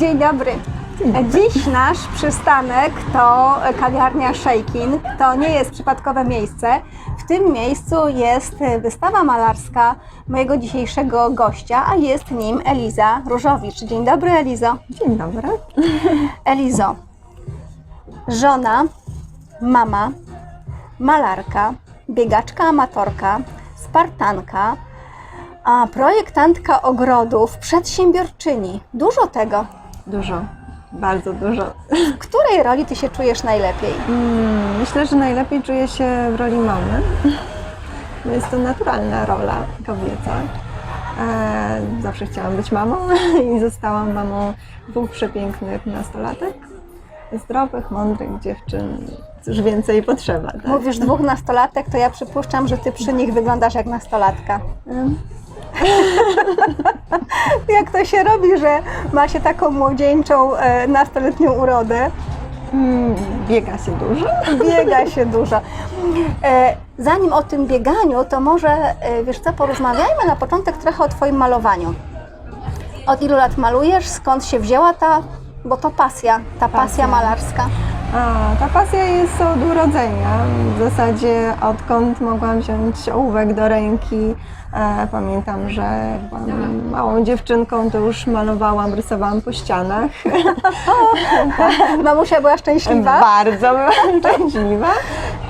Dzień dobry. Dziś nasz przystanek to kawiarnia Shakin. To nie jest przypadkowe miejsce. W tym miejscu jest wystawa malarska mojego dzisiejszego gościa, a jest nim Eliza Różowicz. Dzień dobry, Elizo. Dzień dobry. Elizo, żona, mama, malarka, biegaczka amatorka, spartanka, a projektantka ogrodów, przedsiębiorczyni. Dużo tego. Dużo, bardzo dużo. W której roli ty się czujesz najlepiej? Mm, Myślę, że najlepiej czuję się w roli mamy. Jest to naturalna rola kobieca. E, Zawsze chciałam być mamą i zostałam mamą dwóch przepięknych nastolatek. Zdrowych, mądrych dziewczyn. Cóż więcej potrzeba. Tak? Mówisz dwóch nastolatek, to ja przypuszczam, że ty przy nich wyglądasz jak nastolatka. Jak to się robi, że ma się taką młodzieńczą, e, nastoletnią urodę? mm, Biega się dużo. Biega się dużo. E, Zanim o tym bieganiu, to może, e, wiesz co, porozmawiajmy na początek trochę o Twoim malowaniu. Od ilu lat malujesz? Skąd się wzięła ta, bo to pasja, ta pasja, Pasja. malarska? A, ta pasja jest od urodzenia. W zasadzie odkąd mogłam wziąć ołówek do ręki. E, pamiętam, że jak byłam małą dziewczynką, to już malowałam, rysowałam po ścianach. Mamusia była szczęśliwa? Bardzo byłam szczęśliwa,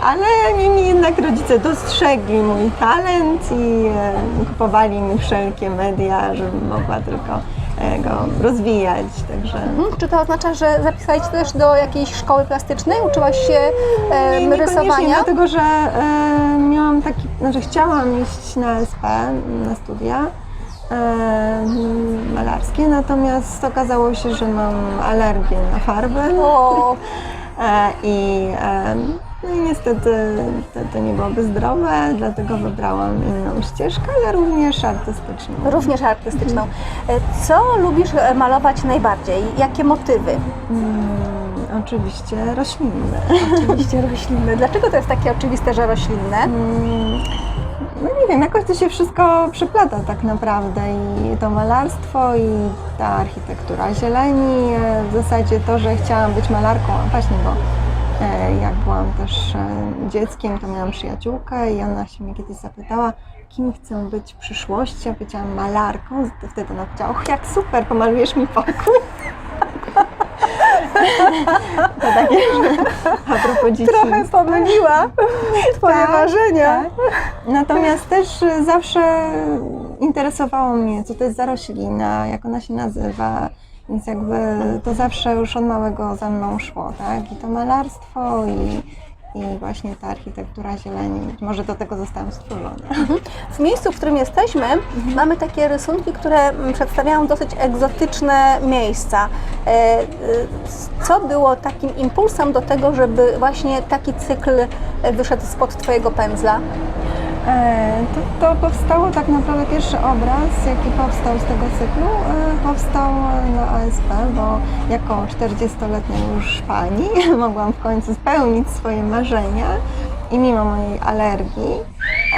ale niemniej jednak rodzice dostrzegli mój talent i e, kupowali mi wszelkie media, żebym mogła tylko go rozwijać. Także Mhm. Czy to oznacza, że zapisałeś się też do jakiejś szkoły plastycznej? Uczyłaś się e, Nie, rysowania? dlatego że e, miałam taki, znaczy chciałam iść na SP, na studia e, malarskie, natomiast okazało się, że mam alergię na farbę O, e, i, e, no i niestety to, to nie byłoby zdrowe, dlatego wybrałam inną ścieżkę, ale również artystyczną. również artystyczną. E, Co lubisz e, malować najbardziej? Jakie motywy? Mm, oczywiście roślinne. Oczywiście roślinne. Dlaczego to jest takie oczywiste, że roślinne? Mm, No nie wiem, jakoś to się wszystko przyplata tak naprawdę i to malarstwo i ta architektura zieleni, e, w zasadzie to, że chciałam być malarką, a właśnie, bo e, jak byłam też e, dzieckiem, to miałam przyjaciółkę i ona się mnie kiedyś zapytała, kim chcę być w przyszłości, ja powiedziałam malarką, wtedy ona powiedziała, och jak super, pomalujesz mi pokój. To takie, a propos dzieciństwa. Trochę pomyliła Twoje Tak, marzenia. tak. Natomiast też zawsze interesowało mnie, co to jest za roślina, jak ona się nazywa. Więc jakby to zawsze już od małego za mną szło, tak? I to malarstwo i, i właśnie ta architektura zieleni. Może do tego zostałam stworzona. W miejscu, w którym jesteśmy, mamy takie rysunki, które przedstawiają dosyć egzotyczne miejsca. E, e, Co było takim impulsem do tego, żeby właśnie taki cykl wyszedł spod Twojego pędzla? E, To, to powstało tak naprawdę pierwszy obraz, jaki powstał z tego cyklu, e, powstał na ASP, bo jako 40-letnia już pani mogłam w końcu spełnić swoje marzenia i mimo mojej alergii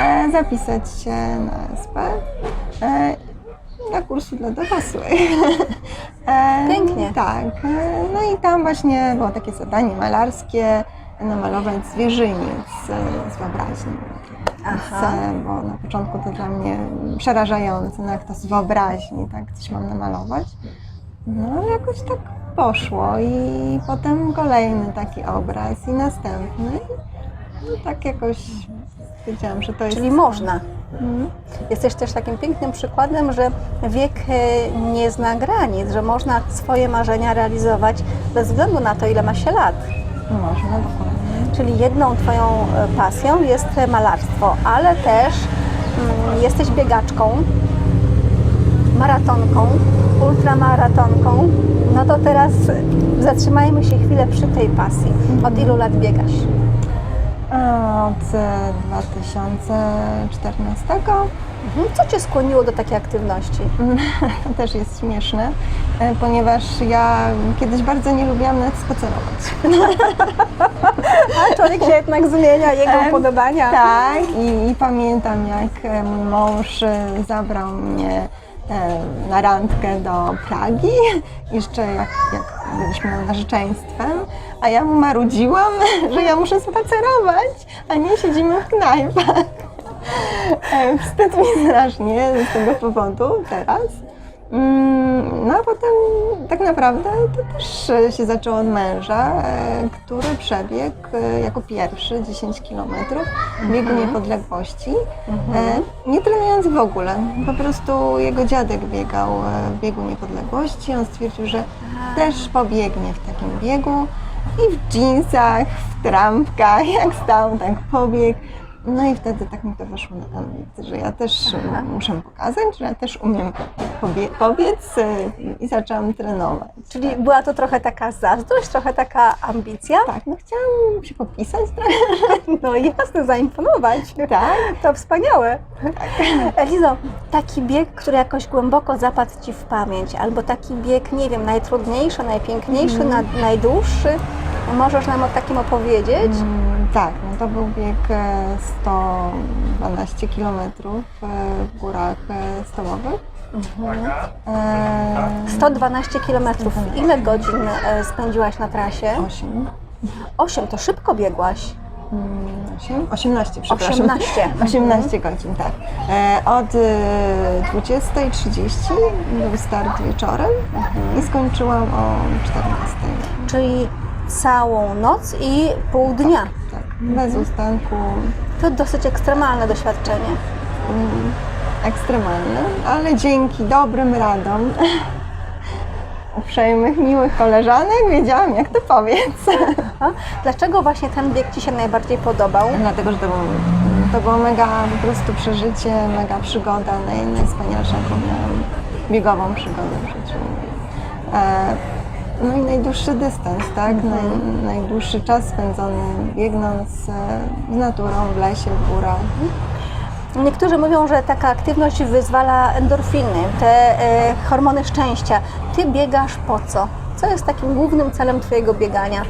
e, zapisać się na ASP na kursu dla dorosłych. Pięknie. Tak. No i tam właśnie było takie zadanie malarskie, namalować zwierzyniec z wyobraźni. Chcę, bo na początku to dla mnie przerażające, no jak to z wyobraźni, tak, coś mam namalować. No ale jakoś tak poszło i potem kolejny taki obraz i następny. No tak jakoś wiedziałam, że to jest... Czyli można. Mhm. Jesteś też takim pięknym przykładem, że wiek e, nie zna granic, że można swoje marzenia realizować bez względu na to, ile ma się lat. Można, dokładnie. Czyli jedną Twoją e, pasją jest malarstwo, ale też mm, jesteś biegaczką, maratonką, ultramaratonką. No to teraz zatrzymajmy się chwilę przy tej pasji. Od ilu lat biegasz? Od e, 2014 Mhm. Co Cię skłoniło do takiej aktywności? To też jest śmieszne, e, ponieważ ja kiedyś bardzo nie lubiłam nawet spacerować. A człowiek się jednak zmienia, jego Em, upodobania. Tak, i, i pamiętam jak e, mój mąż e, zabrał mnie na randkę do Pragi, jeszcze jak, jak byliśmy narzeczeństwem, a ja mu marudziłam, że ja muszę spacerować, a nie siedzimy w knajpach. E, Wstyd mi strasznie z tego powodu teraz. Mm, No a potem tak naprawdę to też się zaczęło od męża, e, który przebiegł e, jako pierwszy 10 kilometrów biegu niepodległości, e, nie trenując w ogóle. Po prostu jego dziadek biegał w biegu niepodległości, on stwierdził, że też pobiegnie w takim biegu i w jeansach, w trampkach, jak stał, tak pobiegł. No i wtedy tak mi to weszło na ambit, że ja też e, muszę pokazać, że ja też umiem pobie- pobiec e, i zaczęłam trenować. Czyli była to trochę taka zazdrość, trochę taka ambicja? Tak, no chciałam się popisać trochę. No jasne, zaimponować. Tak. To wspaniałe. Elizo, taki bieg, który jakoś głęboko zapadł Ci w pamięć, albo taki bieg, nie wiem, najtrudniejszy, najpiękniejszy, na, najdłuższy, możesz nam o takim opowiedzieć? Mm, tak, no to był bieg e, 112 km w górach e, stołowych. E, 112 km. Ile godzin e, spędziłaś na trasie? 8. 8, to szybko biegłaś. 8? 18, przepraszam. 18. 18 godzin, tak. E, od e, 20.30 był start wieczorem i skończyłam o 14. Czyli całą noc i pół dnia. Tak, bez ustanku. To dosyć ekstremalne doświadczenie. Mm, ekstremalne, ale dzięki dobrym radom uprzejmych, miłych koleżanek wiedziałam, jak to powiedz. Dlaczego właśnie ten bieg Ci się najbardziej podobał? Dlatego, że to, był, to było mega po prostu przeżycie, mega przygoda, naj, najwspanialsza, jaką miałam biegową przygodę w życiu. E, no i najdłuższy dystans, tak? Naj, najdłuższy czas spędzony biegnąc e, z naturą, w lesie, w górach. Niektórzy mówią, że taka aktywność wyzwala endorfiny, te e, hormony szczęścia. Ty biegasz po co? Co jest takim głównym celem Twojego biegania?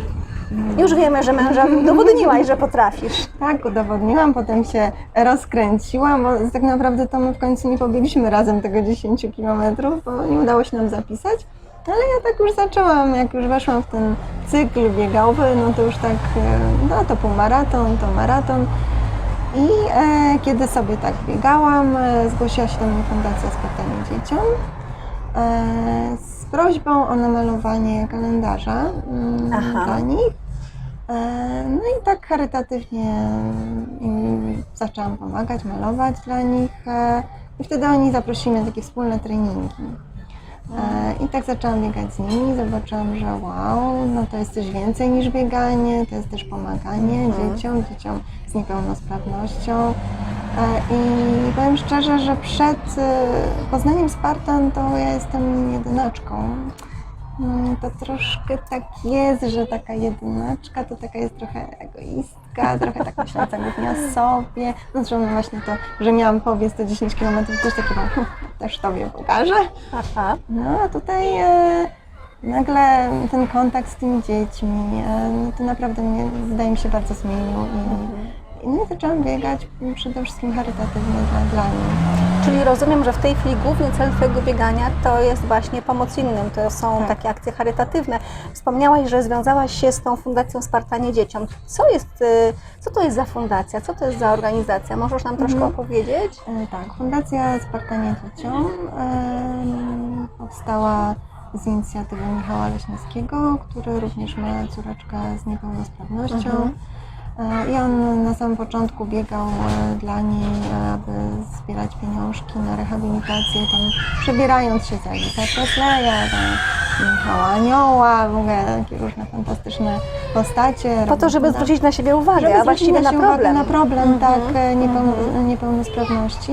Już wiemy, że męża udowodniłaś, że potrafisz. Tak, udowodniłam, potem się rozkręciłam, bo tak naprawdę to my w końcu nie pobiegliśmy razem tego 10 kilometrów, bo nie udało się nam zapisać. Ale ja tak już zaczęłam, jak już weszłam w ten cykl biegowy, no to już tak, e, no to półmaraton, to maraton. I e, kiedy sobie tak biegałam, e, zgłosiła się do mnie Fundacja Spotkanie Dzieciom e, z prośbą o namalowanie kalendarza mm, dla nich. E, No i tak charytatywnie im zaczęłam pomagać, malować dla nich. e, I wtedy oni zaprosili mnie na takie wspólne treningi. E, I tak zaczęłam biegać z nimi, zobaczyłam, że wow, no to jest coś więcej niż bieganie, to jest też pomaganie dzieciom, dzieciom z niepełnosprawnością. E, I powiem szczerze, że przed e, poznaniem Spartan to ja jestem jedynaczką. Mm, To troszkę tak jest, że taka jedynaczka to taka jest trochę egoistka, trochę tak myśląca głównie o sobie. No zresztą właśnie to, że miałam powiedz to 10 km, też takie mam, hm, też tobie pokażę. Aha. No a tutaj e, nagle ten kontakt z tymi dziećmi, e, no to naprawdę mnie, wydaje mi się, bardzo zmienił i, i i zaczęłam biegać przede wszystkim charytatywnie dla, dla nich. Czyli rozumiem, że w tej chwili główny cel Twojego biegania to jest właśnie pomoc innym, to są Tak. takie akcje charytatywne. Wspomniałaś, że związałaś się z tą Fundacją Spartanie Dzieciom. Co jest, y, co to jest za fundacja, co to jest za organizacja? Możesz nam troszkę Mhm. opowiedzieć? E, Tak, Fundacja Spartanie Dzieciom powstała z inicjatywy Michała Leśniewskiego, który również ma córeczkę z niepełnosprawnością. Mhm. E, I on na samym początku biegał e, dla niej, e, aby zbierać pieniążki na rehabilitację, tam przebierając się za Elisa Presleya, za Michała Anioła, w ogóle takie różne fantastyczne postacie. Po to, żeby na- zwrócić na siebie uwagę, żeby a właściwie na uwagę problem. Na problem, tak, e, niepełno, niepełnosprawności.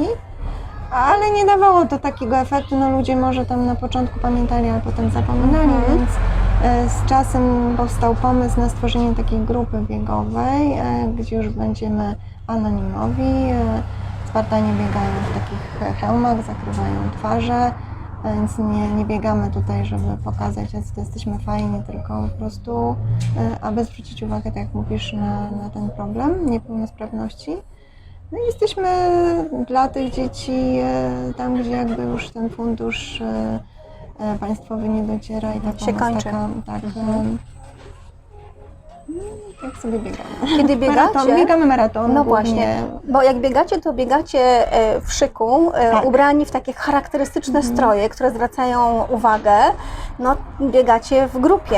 Ale nie dawało to takiego efektu, no ludzie może tam na początku pamiętali, ale potem zapominali, Mhm. więc e, z czasem powstał pomysł na stworzenie takiej grupy biegowej, e, gdzie już będziemy anonimowi. e, Spartanie biegają w takich e, hełmach, zakrywają twarze, e, więc nie, nie biegamy tutaj, żeby pokazać, to jesteśmy fajni, tylko po prostu, e, aby zwrócić uwagę, tak jak mówisz, na, na ten problem niepełnosprawności. No i jesteśmy dla tych dzieci e, tam, gdzie jakby już ten fundusz e, e, państwowy nie dociera i ta Się kończy. taka, tak, Mhm. e, no, tak sobie biegamy. Kiedy Maraton, biegacie, biegamy maraton. no głównie. właśnie, bo jak biegacie, to biegacie e, w szyku, e, Tak. ubrani w takie charakterystyczne stroje, które zwracają uwagę. No, biegacie w grupie.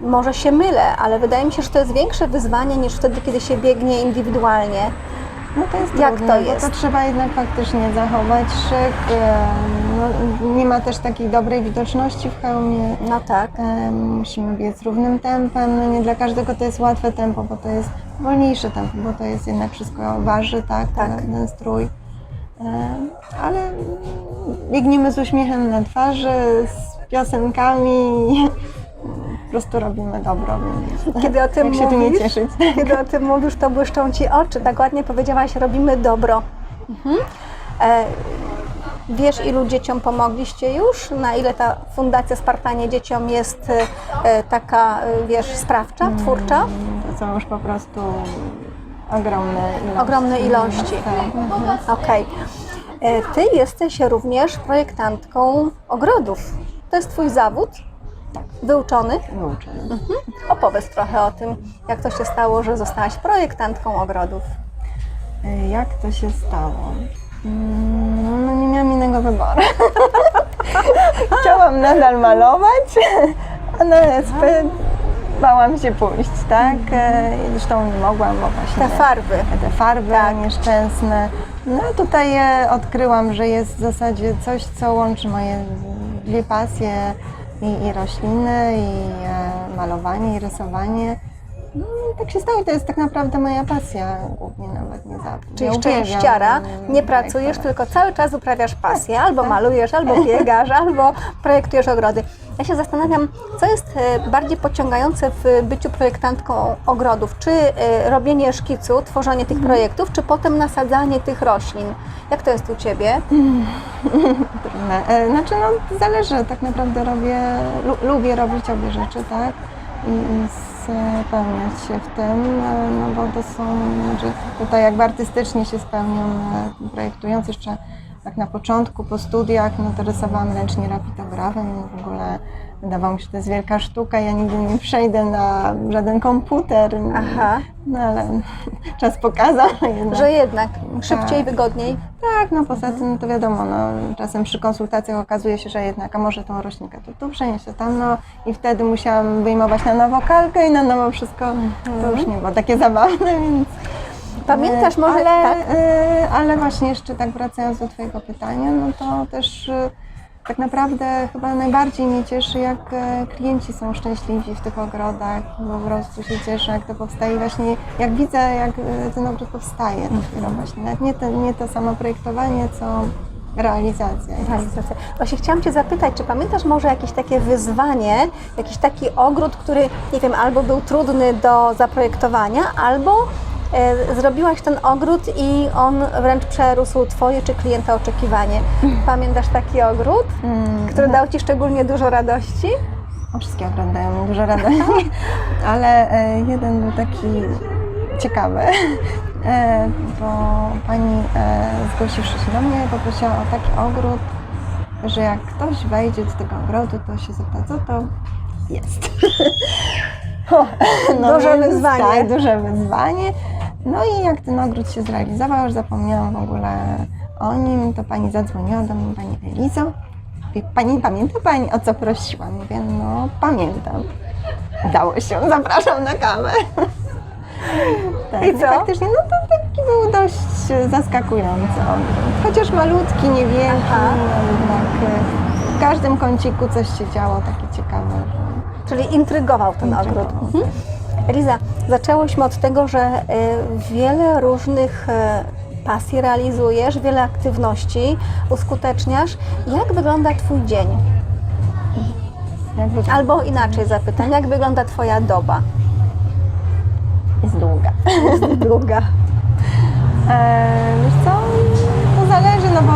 Może się mylę, ale wydaje mi się, że to jest większe wyzwanie niż wtedy, kiedy się biegnie indywidualnie. No to jest Jak trudne, to jest? Bo to trzeba jednak faktycznie zachować szyk. No, nie ma też takiej dobrej widoczności w hełmie. No tak. E, Musimy biec równym tempem. No nie dla każdego to jest łatwe tempo, bo to jest wolniejsze tempo, bo to jest jednak wszystko waży, tak, Tak. Ten, ten strój. E, Ale biegniemy z uśmiechem na twarzy, z piosenkami. Po prostu robimy dobro, Kiedy o tym jak się tu nie mówisz, cieszyć. Kiedy o tym mówisz, to błyszczą Ci oczy. Tak ładnie powiedziałaś, robimy dobro. Mhm. E, wiesz, ilu dzieciom pomogliście już? Na ile ta Fundacja Spartanie Dzieciom jest e, taka, e, wiesz, sprawcza, twórcza? To są już po prostu ogromne ilości. Ogromne ilości. Tak. Mhm. Okej. E, Ty jesteś również projektantką ogrodów. To jest Twój zawód? Tak. Wyuczony? Wyuczone. Opowiedz trochę o tym, jak to się stało, że zostałaś projektantką ogrodów. Jak to się stało? Mm, No nie miałam innego wyboru. Chciałam nadal malować, a na SP bałam się pójść, tak? E, i Zresztą nie mogłam, bo właśnie Te farby. te farby Tak. nieszczęsne. No tutaj e, odkryłam, że jest w zasadzie coś, co łączy moje dwie pasje i, i rośliny, i e, malowanie, i rysowanie. No i tak się stało to jest tak naprawdę moja pasja, głównie nawet nie zawód. Czyli Ja szczęściara, nie pracujesz, tylko cały czas uprawiasz pasję. Albo tak. malujesz, albo biegasz, albo projektujesz ogrody. Ja się zastanawiam, co jest e, bardziej pociągające w byciu projektantką ogrodów? Czy e, robienie szkicu, tworzenie tych Mhm. projektów, czy potem nasadzanie tych roślin? Jak to jest u Ciebie? Trudne. E, Znaczy, no, zależy, tak naprawdę robię, lu, lubię robić obie rzeczy, tak? I, i spełniać się w tym, e, no bo to są, znaczy tutaj jakby artystycznie się spełnią projektując jeszcze tak na początku, po studiach, no to rysowałam ręcznie rapidografem i w ogóle wydawało mi się, że to jest wielka sztuka, ja nigdy nie przejdę na żaden komputer, Aha, no ale czas pokazał jednak. że jednak szybciej, Tak. wygodniej. Tak, no poza tym to wiadomo, no, czasem przy konsultacjach okazuje się, że jednak, a może tą roślinkę tu, tu przeniesie tam, no i wtedy musiałam wyjmować na nowo kalkę i na nowo wszystko, to już nie było takie zabawne, więc... Pamiętasz może... Ale, tak? e, ale właśnie jeszcze tak wracając do Twojego pytania, no to też e, tak naprawdę chyba najbardziej mnie cieszy, jak e, klienci są szczęśliwi w tych ogrodach, po prostu się cieszę, jak to powstaje właśnie jak widzę, jak ten ogród powstaje dopiero właśnie, nawet nie to, nie to samo projektowanie, co realizacja. Realizacja. Właśnie chciałam Cię zapytać, czy pamiętasz może jakieś takie wyzwanie, jakiś taki ogród, który, nie wiem, albo był trudny do zaprojektowania, albo zrobiłaś ten ogród i on wręcz przerósł Twoje czy klienta oczekiwanie. Pamiętasz taki ogród, Mm, który dał Ci szczególnie dużo radości? O, Wszystkie oglądają mi dużo radości, ale e, jeden był taki ciekawy, e, bo pani e, zgłosiwszy się do mnie poprosiła o taki ogród, że jak ktoś wejdzie do tego ogrodu, to się zapyta, co to jest. O, Duże wyzwanie. Tak, duże wyzwanie. No i jak ten ogród się zrealizował, już zapomniałam w ogóle o nim, to pani zadzwoniła do mnie, pani Elizo. Mówi, Pani pamięta Pani o co prosiłam? Mówię, no pamiętam. Dało się, zapraszam na kawę. Tak, I no co? Faktycznie, no to taki był dość zaskakujący ogród. Chociaż malutki, niewielki, Aha. ale jednak w każdym kąciku coś się działo, takie ciekawe. Czyli intrygował ten Intrygował, ogród. Mhm. Eliza, zaczęłyśmy od tego, że y, wiele różnych y, pasji realizujesz, wiele aktywności uskuteczniasz. Jak wygląda Twój dzień? Wygląda? Albo inaczej zapytam, jak wygląda Twoja doba? Jest długa. Jest długa. E, wiesz co, to zależy, no bo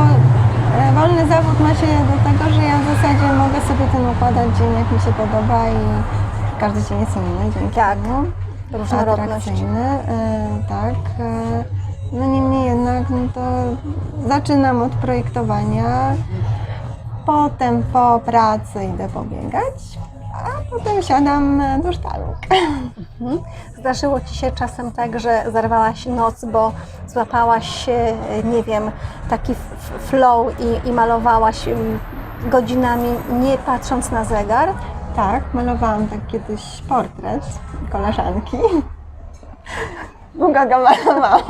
e, wolny zawód ma się do tego, że ja w zasadzie mogę sobie ten układać dzień jak mi się podoba i każdy dzień jest inny dzięki Tak. temu. Różnorodność. Atrakcyjny, e, tak. E, No niemniej jednak, no to zaczynam od projektowania, potem po pracy idę pobiegać, a potem siadam do sztalu. Mhm. Zdarzyło Ci się czasem tak, że zerwałaś noc, bo złapałaś, e, nie wiem, taki f- f- flow i, i malowałaś mm, godzinami, nie patrząc na zegar? Tak, malowałam tak kiedyś portret koleżanki. Długo go malowałam.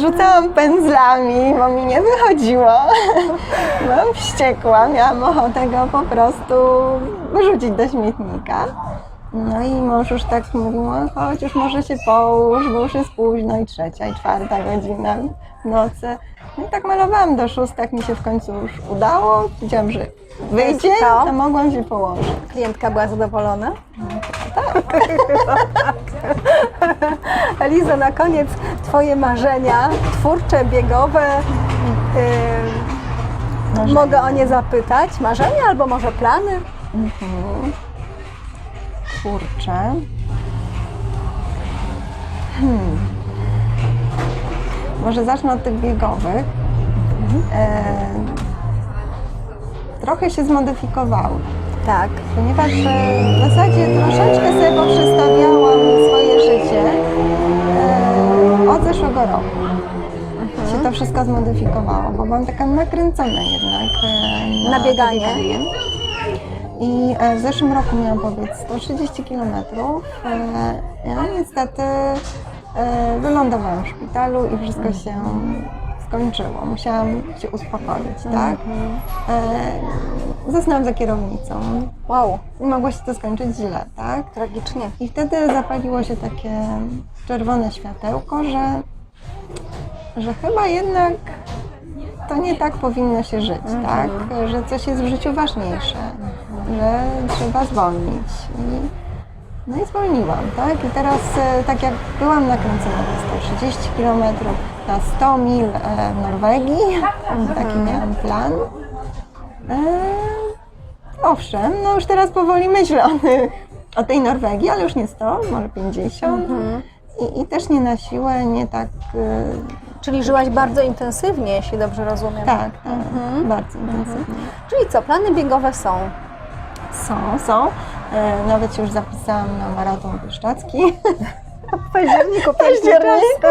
Rzucałam pędzlami, bo mi nie wychodziło. Byłam wściekła, miałam ochotę go po prostu wyrzucić do śmietnika. No i mąż już tak mówił, "O, chodź już może się połóż, bo już jest późno i trzecia i czwarta godzina w nocy. No i tak malowałam do szóstek, mi się w końcu już udało. Wiedziałam, że wyjdzie, to? to mogłam się położyć. Klientka była zadowolona? Tak. Eliza, na koniec Twoje marzenia twórcze, biegowe. Yy, mogę o nie zapytać? Marzenia albo może plany? Mhm. Kurczę. Hmm. Może zacznę od tych biegowych. E, trochę się zmodyfikowały, Tak. ponieważ e, w zasadzie troszeczkę sobie poprzestawiałam swoje życie e, od zeszłego roku. Się to wszystko zmodyfikowało, bo byłam taka nakręcona jednak e, Na to bieganie. I e, w zeszłym roku miałam pobiec 130 km. No niestety e, wylądowałam w szpitalu i wszystko się skończyło. Musiałam się uspokoić, tak? E, Zasnęłam za kierownicą Wow, i mogło się to skończyć źle, tak? tragicznie. I wtedy zapaliło się takie czerwone światełko, że, że chyba jednak to nie tak powinno się żyć, tak? Że coś jest w życiu ważniejsze, że trzeba zwolnić. I, no i zwolniłam, tak? I teraz e, tak jak byłam nakręcona na 130 km, na 100 mil e, w Norwegii, taki miałam plan. E, Owszem, no już teraz powoli myślę o, tej Norwegii, ale już nie 100, może 50. I, I też nie na siłę, nie tak. Czyli żyłaś bardzo intensywnie, jeśli dobrze rozumiem. tak, tak, bardzo intensywnie. Czyli co, plany biegowe są? Są, są. E, nawet się już zapisałam na maraton bieszczacki. W październiku, październiku.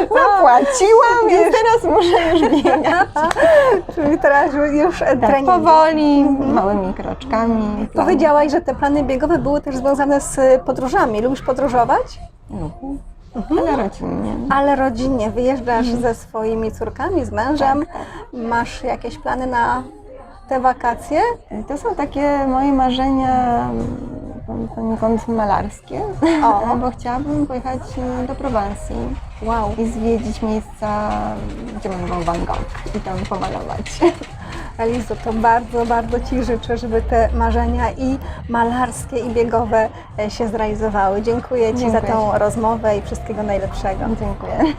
Zapłaciłam, więc teraz muszę już biegać. Czyli teraz już Tak, trening. powoli, małymi kroczkami. Powiedziałaś, że te plany biegowe były też związane z podróżami. Lubisz podróżować? Lubię. Ale rodzinnie. Ale rodzinnie, wyjeżdżasz ze swoimi córkami, z mężem. Masz jakieś plany na te wakacje? To są takie moje marzenia mm, poniekąd malarskie, O. bo chciałabym pojechać do Prowansji Wow. i zwiedzić miejsca, gdzie mogą Van Gogh i tam pomalować. Elizo, to bardzo, bardzo Ci życzę, żeby te marzenia i malarskie, i biegowe e, się zrealizowały. Dziękuję Ci za Dziękuję tą Ci. rozmowę i wszystkiego najlepszego. Dziękuję.